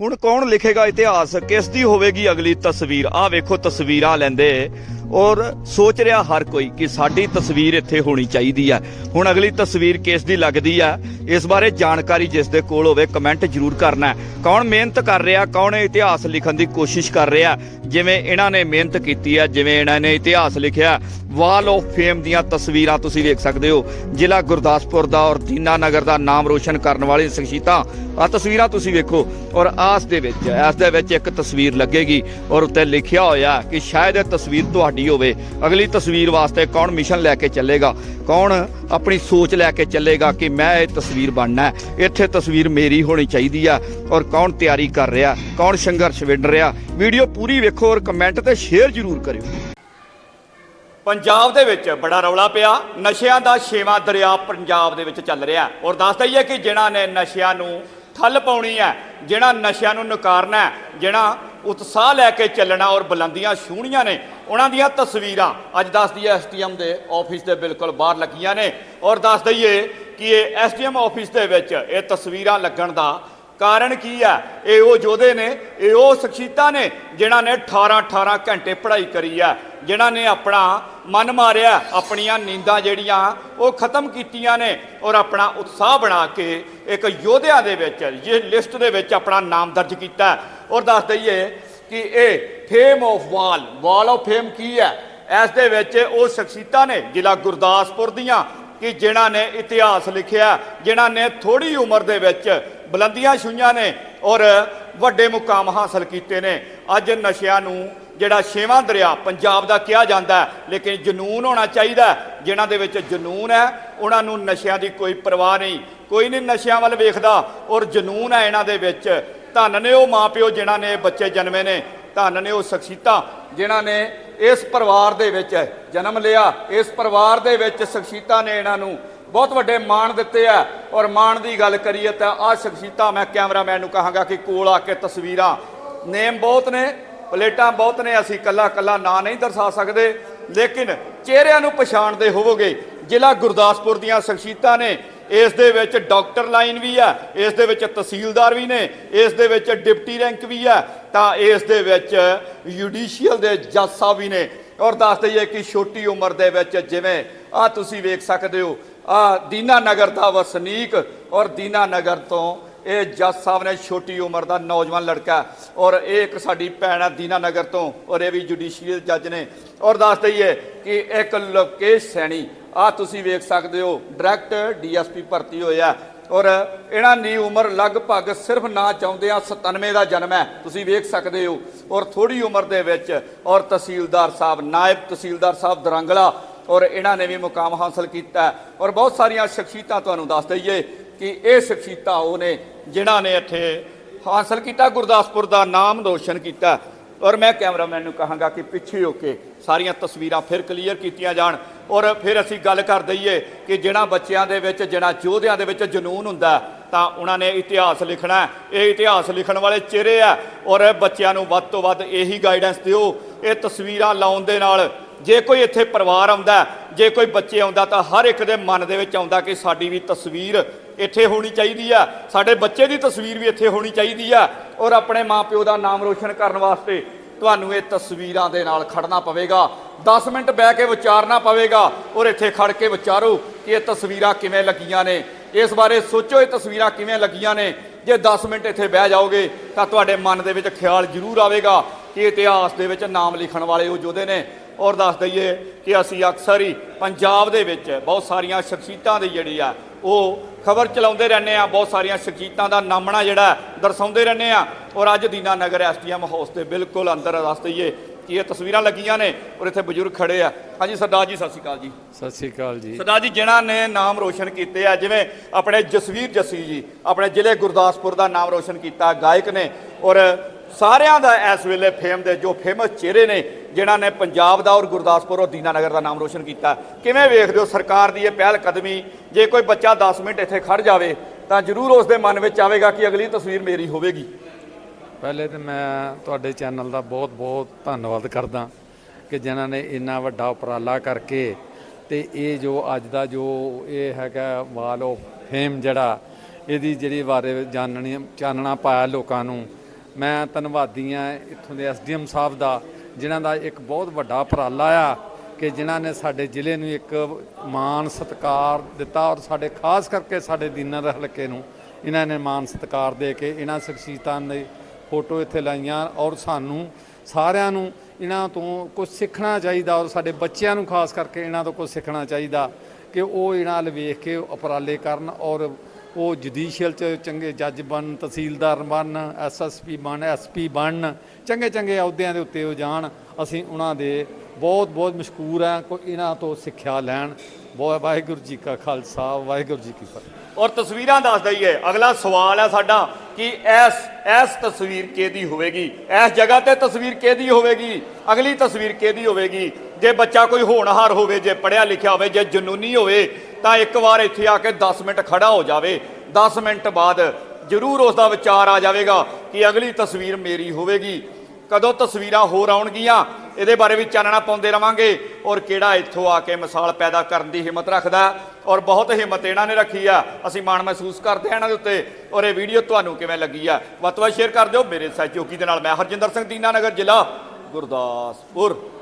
ਹੁਣ ਕੌਣ ਲਿਖੇਗਾ ਇਤਿਹਾਸ? ਕਿਸ ਦੀ ਹੋਵੇਗੀ ਅਗਲੀ ਤਸਵੀਰ? ਆਹ ਵੇਖੋ ਤਸਵੀਰਾਂ ਲੈਂਦੇ ਔਰ ਸੋਚ ਰਿਹਾ ਹਰ ਕੋਈ ਕਿ ਸਾਡੀ ਤਸਵੀਰ ਇੱਥੇ ਹੋਣੀ ਚਾਹੀਦੀ ਹੈ ਹੁਣ ਅਗਲੀ ਤਸਵੀਰ ਕਿਸ ਦੀ ਲੱਗਦੀ ਹੈ ਇਸ ਬਾਰੇ ਜਾਣਕਾਰੀ ਜਿਸ ਦੇ ਕੋਲ ਹੋਵੇ ਕਮੈਂਟ ਜ਼ਰੂਰ ਕਰਨਾ ਕੌਣ ਮਿਹਨਤ ਕਰ ਰਿਹਾ, ਕੌਣ ਇਤਿਹਾਸ ਲਿਖਣ ਦੀ ਕੋਸ਼ਿਸ਼ ਕਰ ਰਿਹਾ? ਜਿਵੇਂ ਇਹਨਾਂ ਨੇ ਮਿਹਨਤ ਕੀਤੀ ਹੈ ਜਿਵੇਂ ਇਹਨਾਂ ਨੇ ਇਤਿਹਾਸ ਲਿਖਿਆ ਵਾਲ ਆਫ ਫੇਮ ਦੀਆਂ ਤਸਵੀਰਾਂ ਤੁਸੀਂ ਵੇਖ ਸਕਦੇ ਹੋ। ਜ਼ਿਲ੍ਹਾ ਗੁਰਦਾਸਪੁਰ ਦਾ ਔਰ ਦੀਨਾ ਨਗਰ ਦਾ ਨਾਮ ਰੋਸ਼ਨ ਕਰਨ ਵਾਲੀ ਸ਼ਖਸੀਅਤਾਂ ਆ ਤਸਵੀਰਾਂ ਤੁਸੀਂ ਵੇਖੋ। ਔਰ ਆਸ ਦੇ ਵਿੱਚ ਇਸ ਦੇ ਵਿੱਚ ਇੱਕ ਤਸਵੀਰ ਲੱਗੇਗੀ ਔਰ ਉੱਤੇ ਲਿਖਿਆ ਹੋਇਆ ਕਿ ਸ਼ਾਇਦ ਇਹ ਤਸਵੀਰ ਤੁਹਾਡੀ ਹੋਵੇ, ਅਗਲੀ ਤਸਵੀਰ ਵਾਸਤੇ ਕੌਣ ਮਿਸ਼ਨ ਲੈ ਕੇ ਚੱਲੇਗਾ? ਕੌਣ ਆਪਣੀ ਸੋਚ ਲੈ ਕੇ ਚੱਲੇਗਾ ਕਿ ਮੈਂ ਇਹ ਤਸਵੀਰ ਬਣਨਾ ਹੈ? ਇੱਥੇ ਤਸਵੀਰ ਮੇਰੀ ਹੋਣੀ ਚਾਹੀਦੀ ਆ ਔਰ ਕੌਣ ਤਿਆਰੀ ਕਰ ਰਿਹਾ? ਕੌਣ ਸੰਘਰਸ਼ ਵਿੰਡ ਰਿਹਾ? ਵੀਡੀਓ ਪੂਰੀ ਵੇਖੋ ਔਰ ਕਮੈਂਟ ਤੇ ਸ਼ੇਅਰ ਜ਼ਰੂਰ ਕਰਿਓ। ਪੰਜਾਬ ਦੇ ਵਿੱਚ ਬੜਾ ਰੌਲਾ ਪਿਆ। ਨਸ਼ਿਆਂ ਦਾ ਛੇਵਾਂ ਦਰਿਆ ਪੰਜਾਬ ਦੇ ਵਿੱਚ ਚੱਲ ਰਿਹਾ ਔਰ ਦੱਸ ਹੀ ਕਿ ਜਿਨ੍ਹਾਂ ਨੇ ਨਸ਼ਿਆਂ ਨੂੰ ਠੱਲ ਪਾਉਣੀ ਹੈ ਜਿਹੜਾ ਨਸ਼ਿਆਂ ਨੂੰ ਨਕਾਰਨਾ ਹੈ ਜਿਹੜਾ ਉਤਸ਼ਾਹ ਲੈ ਕੇ ਚੱਲਣਾ ਔਰ ਬੁਲੰਦੀਆਂ ਛੂਹਣੀਆਂ ਨੇ ਉਹਨਾਂ ਦੀਆਂ ਤਸਵੀਰਾਂ ਅੱਜ ਦੱਸਦੀ ਹੈ ਐਸਟੀਐਮ ਦੇ ਆਫਿਸ ਦੇ ਬਿਲਕੁਲ ਬਾਹਰ ਲੱਗੀਆਂ ਨੇ ਔਰ ਦੱਸ ਦਈਏ ਕਿ ਇਹ ਐਸਟੀਐਮ ਆਫਿਸ ਦੇ ਵਿੱਚ ਇਹ ਤਸਵੀਰਾਂ ਲੱਗਣ ਦਾ ਕਾਰਨ ਕੀ ਹੈ? ਇਹ ਉਹ ਯੋਧੇ ਨੇ, ਇਹ ਉਹ ਸ਼ਖਸੀਅਤਾਂ ਨੇ ਜਿਨ੍ਹਾਂ ਨੇ 18 18 ਘੰਟੇ ਪੜ੍ਹਾਈ ਕਰੀ ਹੈ, ਜਿਨ੍ਹਾਂ ਨੇ ਆਪਣਾ ਮਨ ਮਾਰਿਆ, ਆਪਣੀਆਂ ਨੀਂਦਾਂ ਜਿਹੜੀਆਂ ਉਹ ਖਤਮ ਕੀਤੀਆਂ ਨੇ ਔਰ ਆਪਣਾ ਉਤਸ਼ਾਹ ਬਣਾ ਕੇ ਇੱਕ ਯੋਧਿਆਂ ਦੇ ਵਿੱਚ, ਇਹ ਲਿਸਟ ਦੇ ਵਿੱਚ ਆਪਣਾ ਨਾਮ ਦਰਜ ਕੀਤਾ ਔਰ ਦੱਸ ਦਈਏ ਕਿ ਇਹ fame of wall wall of fame ਕੀ ਹੈ? ਇਸ ਦੇ ਵਿੱਚ ਉਹ ਸ਼ਖਸੀਅਤਾਂ ਨੇ, ਜ਼ਿਲ੍ਹਾ ਗੁਰਦਾਸਪੁਰ ਦੀਆਂ, ਕਿ ਜਿਨ੍ਹਾਂ ਨੇ ਇਤਿਹਾਸ ਲਿਖਿਆ, ਜਿਨ੍ਹਾਂ ਨੇ ਥੋੜੀ ਉਮਰ ਦੇ ਵਿੱਚ ਬੁਲੰਦੀਆਂ ਛੂਈਆਂ ਨੇ ਔਰ ਵੱਡੇ ਮੁਕਾਮ ਹਾਸਲ ਕੀਤੇ ਨੇ। ਅੱਜ ਨਸ਼ਿਆਂ ਨੂੰ, ਜਿਹੜਾ ਛੇਵਾਂ ਦਰਿਆ, ਪੰਜਾਬ ਦਾ ਕਿਹਾ ਜਾਂਦਾ ਲੇਕਿਨ ਜਨੂਨ ਹੋਣਾ ਚਾਹੀਦਾ ਹੈ। ਜਿਨ੍ਹਾਂ ਦੇ ਵਿੱਚ ਜਨੂਨ ਹੈ, ਉਹਨਾਂ ਨੂੰ ਨਸ਼ਿਆਂ ਦੀ ਕੋਈ ਪਰਵਾਹ ਨਹੀਂ। ਕੋਈ ਨਹੀਂ ਨਸ਼ਿਆਂ ਵੱਲ ਵੇਖਦਾ ਔਰ ਜਨੂਨ ਹੈ ਇਹਨਾਂ ਦੇ ਵਿੱਚ। ਧੰਨ ਨੇ ਉਹ ਮਾਪਿਓ ਜਿਨ੍ਹਾਂ ਨੇ ਬੱਚੇ ਜਨਮੇ ਨੇ। ਧੰਨ ਨੇ ਉਹ ਸ਼ਖਸੀਅਤਾਂ ਜਿਨ੍ਹਾਂ ਨੇ ਇਸ ਪਰਿਵਾਰ ਦੇ ਵਿੱਚ ਜਨਮ ਲਿਆ। ਇਸ ਪਰਿਵਾਰ ਦੇ ਵਿੱਚ ਸ਼ਖਸੀਅਤਾਂ ਨੇ ਇਹਨਾਂ ਨੂੰ ਬਹੁਤ ਵੱਡੇ ਮਾਣ ਦਿੱਤੇ ਆ। ਔਰ ਮਾਣ ਦੀ ਗੱਲ ਕਰੀਏ ਤਾਂ ਆਹ ਸ਼ਖਸੀਅਤਾਂ ਮੈਂ ਕੈਮਰਾਮੈਨ ਨੂੰ ਕਹਾਂਗਾ ਕਿ ਕੋਲ ਆ ਕੇ ਤਸਵੀਰਾਂ। ਨੇਮ ਬਹੁਤ ਨੇ, ਪਲੇਟਾਂ ਬਹੁਤ ਨੇ, ਅਸੀਂ ਕੱਲਾ ਕੱਲਾ ਨਾਂ ਨਹੀਂ ਦਰਸਾ ਸਕਦੇ, ਲੇਕਿਨ ਚਿਹਰਿਆਂ ਨੂੰ ਪਛਾਣਦੇ ਹੋਵੋਗੇ। ਜ਼ਿਲ੍ਹਾ ਗੁਰਦਾਸਪੁਰ ਦੀਆਂ ਸ਼ਖਸੀਅਤਾਂ ਨੇ ਇਸ ਦੇ ਵਿੱਚ ਡਾਕਟਰ ਲਾਈਨ ਵੀ ਹੈ, ਇਸ ਦੇ ਵਿੱਚ ਤਹਿਸੀਲਦਾਰ ਵੀ ਨੇ, ਇਸ ਦੇ ਵਿੱਚ ਡਿਪਟੀ ਰੈਂਕ ਵੀ ਹੈ, ਤਾਂ ਇਸ ਦੇ ਵਿੱਚ ਜੁਡੀਸ਼ੀਅਲ ਦੇ ਜੱਜ ਸਾਹਿਬ ਵੀ ਨੇ। ਔਰ ਦੱਸ ਦਈਏ ਕਿ ਛੋਟੀ ਉਮਰ ਦੇ ਵਿੱਚ ਜਿਵੇਂ ਆ ਤੁਸੀਂ ਵੇਖ ਸਕਦੇ ਹੋ ਆ ਦੀਨਾ ਨਗਰ ਦਾ ਵਸਨੀਕ ਔਰ ਦੀਨਾ ਨਗਰ ਤੋਂ ਇਹ ਜੱਜ ਸਾਹਿਬ ਨੇ ਛੋਟੀ ਉਮਰ ਦਾ ਨੌਜਵਾਨ ਲੜਕਾ ਔਰ ਇਹ ਇੱਕ ਸਾਡੀ ਭੈਣ ਆ ਦੀਨਾ ਨਗਰ ਤੋਂ ਔਰ ਇਹ ਵੀ ਜੁਡੀਸ਼ੀਅਲ ਜੱਜ ਨੇ। ਔਰ ਦੱਸ ਦਈਏ ਕਿ ਇੱਕ ਲੋਕੇਸ਼ ਸੈਣੀ ਆ ਤੁਸੀਂ ਵੇਖ ਸਕਦੇ ਹੋ, ਡਾਇਰੈਕਟ ਡੀਐਸਪੀ ਭਰਤੀ ਹੋਇਆ। ਔਰ ਇਹਨਾਂ ਦੀ ਉਮਰ ਲਗਭਗ ਸਿਰਫ ਨਾ ਚਾਹੁੰਦੇ ਆ 97 ਦਾ ਜਨਮ ਹੈ। ਤੁਸੀਂ ਵੇਖ ਸਕਦੇ ਹੋ, ਔਰ ਥੋੜੀ ਉਮਰ ਦੇ ਵਿੱਚ ਔਰ ਤਹਿਸੀਲਦਾਰ ਸਾਹਿਬ, ਨਾਇਬ ਤਹਿਸੀਲਦਾਰ ਸਾਹਿਬ ਦਰੰਗਲਾ, ਔਰ ਇਹਨਾਂ ਨੇ ਵੀ ਮੁਕਾਮ ਹਾਸਲ ਕੀਤਾ ਔਰ ਬਹੁਤ ਸਾਰੀਆਂ ਸ਼ਖਸੀਅਤਾਂ ਤੁਹਾਨੂੰ ਦੱਸ ਦਈਏ ਕਿ ਇਹ ਸ਼ਖਸੀਅਤਾਂ ਉਹ ਨੇ ਜਿਨ੍ਹਾਂ ਨੇ ਇੱਥੇ ਹਾਸਲ ਕੀਤਾ, ਗੁਰਦਾਸਪੁਰ ਦਾ ਨਾਮ ਰੋਸ਼ਨ ਕੀਤਾ ਔਰ ਮੈਂ ਕੈਮਰਾਮੈਨ ਨੂੰ ਕਹਾਂਗਾ ਕਿ ਪਿੱਛੇ ਹੋ ਕੇ ਸਾਰੀਆਂ ਤਸਵੀਰਾਂ ਫਿਰ ਕਲੀਅਰ ਕੀਤੀਆਂ ਜਾਣ। ਔਰ ਫਿਰ ਅਸੀਂ ਗੱਲ ਕਰ ਦਈਏ ਕਿ ਜਿਹੜਾ ਬੱਚਿਆਂ ਦੇ ਵਿੱਚ ਜਿਹੜਾ ਯੋਧਿਆਂ ਦੇ ਵਿੱਚ ਜਨੂਨ ਹੁੰਦਾ ਤਾਂ ਉਹਨਾਂ ਨੇ ਇਤਿਹਾਸ ਲਿਖਣਾ ਇਹ ਇਤਿਹਾਸ ਲਿਖਣ ਵਾਲੇ ਚਿਹਰੇ ਆ ਔਰ ਬੱਚਿਆਂ ਨੂੰ ਵੱਧ ਤੋਂ ਵੱਧ ਇਹੀ ਗਾਈਡੈਂਸ ਦਿਓ। ਇਹ ਤਸਵੀਰਾਂ ਲਾਉਣ ਦੇ ਨਾਲ ਜੇ ਕੋਈ ਇੱਥੇ ਪਰਿਵਾਰ ਆਉਂਦਾ ਜੇ ਕੋਈ ਬੱਚੇ ਆਉਂਦਾ ਤਾਂ ਹਰ ਇੱਕ ਦੇ ਮਨ ਦੇ ਵਿੱਚ ਆਉਂਦਾ ਕਿ ਸਾਡੀ ਵੀ ਤਸਵੀਰ ਇੱਥੇ ਹੋਣੀ ਚਾਹੀਦੀ ਆ। ਸਾਡੇ ਬੱਚੇ ਦੀ ਤਸਵੀਰ ਵੀ ਇੱਥੇ ਹੋਣੀ ਚਾਹੀਦੀ ਆ। ਔਰ ਆਪਣੇ ਮਾਪਿਓ ਦਾ ਨਾਮ ਰੋਸ਼ਨ ਕਰਨ ਵਾਸਤੇ ਤੁਹਾਨੂੰ ਇਹ ਤਸਵੀਰਾਂ ਦੇ ਨਾਲ ਖੜਨਾ ਪਵੇਗਾ। 10 ਮਿੰਟ ਬਹਿ ਕੇ ਵਿਚਾਰਨਾ ਪਵੇਗਾ ਔਰ ਇੱਥੇ ਖੜ ਕੇ ਵਿਚਾਰੋ ਕਿ ਇਹ ਤਸਵੀਰਾਂ ਕਿਵੇਂ ਲੱਗੀਆਂ ਨੇ। ਇਸ ਬਾਰੇ ਸੋਚੋ ਇਹ ਤਸਵੀਰਾਂ ਕਿਵੇਂ ਲੱਗੀਆਂ ਨੇ। ਜੇ 10 ਮਿੰਟ ਇੱਥੇ ਬਹਿ ਜਾਓਗੇ ਤਾਂ ਤੁਹਾਡੇ ਮਨ ਦੇ ਵਿੱਚ ਖਿਆਲ ਜ਼ਰੂਰ ਆਵੇਗਾ ਕਿ ਇਤਿਹਾਸ ਦੇ ਵਿੱਚ ਨਾਮ ਲਿਖਣ ਵਾਲੇ ਉਹ ਯੋਧੇ ਨੇ। ਔਰ ਦੱਸ ਦਈਏ ਕਿ ਅਸੀਂ ਅਕਸਰ ਹੀ ਪੰਜਾਬ ਦੇ ਵਿੱਚ ਬਹੁਤ ਸਾਰੀਆਂ ਸ਼ਖਸੀਅਤਾਂ ਦੀ ਜਿਹੜੀ ਆ, ਉਹ ਖਬਰ ਚਲਾਉਂਦੇ ਰਹਿੰਦੇ ਆ ਬਹੁਤ ਸਾਰੀਆਂ ਸ਼ਖਸੀਅਤਾਂ ਦਾ ਨਾਮਣਾ ਜਿਹੜਾ ਦਰਸਾਉਂਦੇ ਰਹਿੰਦੇ ਆ ਔਰ ਅੱਜ ਦੀਨਾ ਨਗਰ ਐਸਟੀਐਮ ਹਾਊਸ ਦੇ ਬਿਲਕੁਲ ਅੰਦਰ ਦੱਸ ਦਈਏ ਕਿ ਇਹ ਤਸਵੀਰਾਂ ਲੱਗੀਆਂ ਨੇ ਔਰ ਇੱਥੇ ਬਜ਼ੁਰਗ ਖੜੇ ਆ। ਹਾਂਜੀ ਸਰਦਾਰ ਜੀ ਸਤਿ ਸ਼੍ਰੀ ਅਕਾਲ ਜੀ। ਸਤਿ ਸ੍ਰੀ ਅਕਾਲ ਜੀ। ਸਰਦਾਰ ਜੀ ਜਿਨ੍ਹਾਂ ਨੇ ਨਾਮ ਰੋਸ਼ਨ ਕੀਤੇ ਆ ਜਿਵੇਂ ਆਪਣੇ ਜਸਵੀਰ ਜੱਸੀ ਜੀ ਆਪਣੇ ਜ਼ਿਲ੍ਹੇ ਗੁਰਦਾਸਪੁਰ ਦਾ ਨਾਮ ਰੋਸ਼ਨ ਕੀਤਾ ਗਾਇਕ ਨੇ ਔਰ ਸਾਰਿਆਂ ਦਾ ਇਸ ਵੇਲੇ ਫੇਮ ਦੇ ਜੋ ਫੇਮਸ ਚਿਹਰੇ ਨੇ ਜਿਨ੍ਹਾਂ ਨੇ ਪੰਜਾਬ ਦਾ ਔਰ ਗੁਰਦਾਸਪੁਰ ਔਰ ਦੀਨਾਨਗਰ ਦਾ ਨਾਮ ਰੋਸ਼ਨ ਕੀਤਾ। ਕਿਵੇਂ ਵੇਖਦੇ ਹੋ ਸਰਕਾਰ ਦੀ ਇਹ ਪਹਿਲ ਕਦਮੀ? ਜੇ ਕੋਈ ਬੱਚਾ 10 ਮਿੰਟ ਇੱਥੇ ਖੜ ਜਾਵੇ ਤਾਂ ਜ਼ਰੂਰ ਉਸ ਦੇ ਮਨ ਵਿੱਚ ਆਵੇਗਾ ਕਿ ਅਗਲੀ ਤਸਵੀਰ ਮੇਰੀ ਹੋਵੇਗੀ। ਪਹਿਲੇ ਤੇ ਮੈਂ ਤੁਹਾਡੇ ਚੈਨਲ ਦਾ ਬਹੁਤ ਬਹੁਤ ਧੰਨਵਾਦ ਕਰਦਾ ਕਿ ਜਿਨ੍ਹਾਂ ਨੇ ਇੰਨਾ ਵੱਡਾ ਉਪਰਾਲਾ ਕਰਕੇ ਤੇ ਇਹ ਜੋ ਅੱਜ ਦਾ ਜੋ ਇਹ ਹੈਗਾ ਵਾਲ ਆਫ ਫੇਮ ਜਿਹੜਾ, ਇਹਦੀ ਜਿਹੜੀ ਬਾਰੇ ਜਾਣਨੀ, ਚਾਨਣਾ ਪਾਇਆ ਲੋਕਾਂ ਨੂੰ, ਮੈਂ ਧੰਨਵਾਦੀ ਆ ਇੱਥੋਂ ਦੇ ਐਸਡੀਐਮ ਸਾਹਿਬ ਦਾ, ਜਿਨ੍ਹਾਂ ਦਾ ਇੱਕ ਬਹੁਤ ਵੱਡਾ ਉਪਰਾਲਾ ਆ ਕਿ ਜਿਨ੍ਹਾਂ ਨੇ ਸਾਡੇ ਜ਼ਿਲ੍ਹੇ ਨੂੰ ਇੱਕ ਮਾਣ ਸਤਿਕਾਰ ਦਿੱਤਾ ਔਰ ਸਾਡੇ ਖਾਸ ਕਰਕੇ ਸਾਡੇ ਦੀਨਾਰ ਹਲਕੇ ਨੂੰ, ਇਹਨਾਂ ਨੇ ਮਾਣ ਸਤਿਕਾਰ ਦੇ ਕੇ ਇਹਨਾਂ ਸ਼ਖਸੀਅਤਾਂ ਦੇ ਫੋਟੋ ਇੱਥੇ ਲਾਈਆਂ ਔਰ ਸਾਨੂੰ ਸਾਰਿਆਂ ਨੂੰ ਇਹਨਾਂ ਤੋਂ ਕੁਝ ਸਿੱਖਣਾ ਚਾਹੀਦਾ ਔਰ ਸਾਡੇ ਬੱਚਿਆਂ ਨੂੰ ਖਾਸ ਕਰਕੇ ਇਹਨਾਂ ਤੋਂ ਕੁਝ ਸਿੱਖਣਾ ਚਾਹੀਦਾ ਕਿ ਉਹ ਇਹਨਾਂ ਵੱਲ ਵੇਖ ਕੇ ਉਪਰਾਲੇ ਕਰਨ ਔਰ ਉਹ ਜੁਡੀਸ਼ੀਅਲ ਚ ਚੰਗੇ ਜੱਜ ਬਣ, ਤਹਿਸੀਲਦਾਰ ਬਣ ਐਸਐਸਪੀ ਬਣ ਐਸਪੀ ਬਣ, ਚੰਗੇ ਚੰਗੇ ਅਹੁਦਿਆਂ ਦੇ ਉੱਤੇ ਉਹ ਜਾਣ, ਅਸੀਂ ਉਹਨਾਂ ਦੇ ਬਹੁਤ ਬਹੁਤ ਮਸ਼ਕੂਰ ਹਾਂ, ਕੋਈ ਇਹਨਾਂ ਤੋਂ ਸਿੱਖਿਆ ਲੈਣ। ਬਹੁਤ ਵਾਹਿਗੁਰੂ ਜੀ ਕਾ ਖਾਲਸਾ, ਵਾਹਿਗੁਰੂ ਜੀ ਕੀ ਫਤਿਹ। ਔਰ ਤਸਵੀਰਾਂ ਦੱਸ ਦਈਏ, ਅਗਲਾ ਸਵਾਲ ਹੈ ਸਾਡਾ ਕਿ ਇਸ ਇਸ ਤਸਵੀਰ ਕਿਹਦੀ ਹੋਵੇਗੀ? ਇਸ ਜਗ੍ਹਾ ਤੇ ਤਸਵੀਰ ਕਿਹਦੀ ਹੋਵੇਗੀ? ਅਗਲੀ ਤਸਵੀਰ ਕਿਹਦੀ ਹੋਵੇਗੀ? ਜੇ ਬੱਚਾ ਕੋਈ ਹੋਣਹਾਰ ਹੋਵੇ, ਜੇ ਪੜਿਆ ਲਿਖਿਆ ਹੋਵੇ, ਜੇ ਜਨੂਨੀ ਹੋਵੇ, ਤਾਂ ਇੱਕ ਵਾਰ ਇੱਥੇ ਆ ਕੇ 10 ਮਿੰਟ ਖੜਾ ਹੋ ਜਾਵੇ। 10 ਮਿੰਟ ਬਾਅਦ ਜ਼ਰੂਰ ਉਸ ਦਾ ਵਿਚਾਰ ਆ ਜਾਵੇਗਾ ਕਿ ਅਗਲੀ ਤਸਵੀਰ ਮੇਰੀ ਹੋਵੇਗੀ। ਕਦੋਂ ਤਸਵੀਰਾਂ ਹੋਰ ਆਉਣਗੀਆਂ? ਇਹਦੇ ਬਾਰੇ ਵੀ ਚਾਨਣਾ ਪਾਉਂਦੇ ਰਵਾਂਗੇ। ਔਰ ਕਿਹੜਾ ਇੱਥੋਂ ਆ ਕੇ ਮਿਸਾਲ ਪੈਦਾ ਕਰਨ ਦੀ ਹਿੰਮਤ ਰੱਖਦਾ? ਔਰ ਬਹੁਤ ਹਿੰਮਤ ਇਹਨਾਂ ਨੇ ਰੱਖੀ ਆ। ਅਸੀਂ ਮਾਣ ਮਹਿਸੂਸ ਕਰਦੇ ਹਾਂ ਇਹਨਾਂ ਦੇ ਉੱਤੇ। ਔਰ ਇਹ ਵੀਡੀਓ ਤੁਹਾਨੂੰ ਕਿਵੇਂ ਲੱਗੀ ਆ? ਵੱਧ ਤੋਂ ਵੱਧ ਸ਼ੇਅਰ ਕਰ ਦਿਓ। ਮੇਰੇ ਸਹਿਯੋਗੀ ਦੇ ਨਾਲ ਮੈਂ ਹਰਜਿੰਦਰ ਸਿੰਘ ਦੀਨਾ ਨਗਰ ਜ਼ਿਲ੍ਹਾ ਗੁਰਦਾਸਪੁਰ।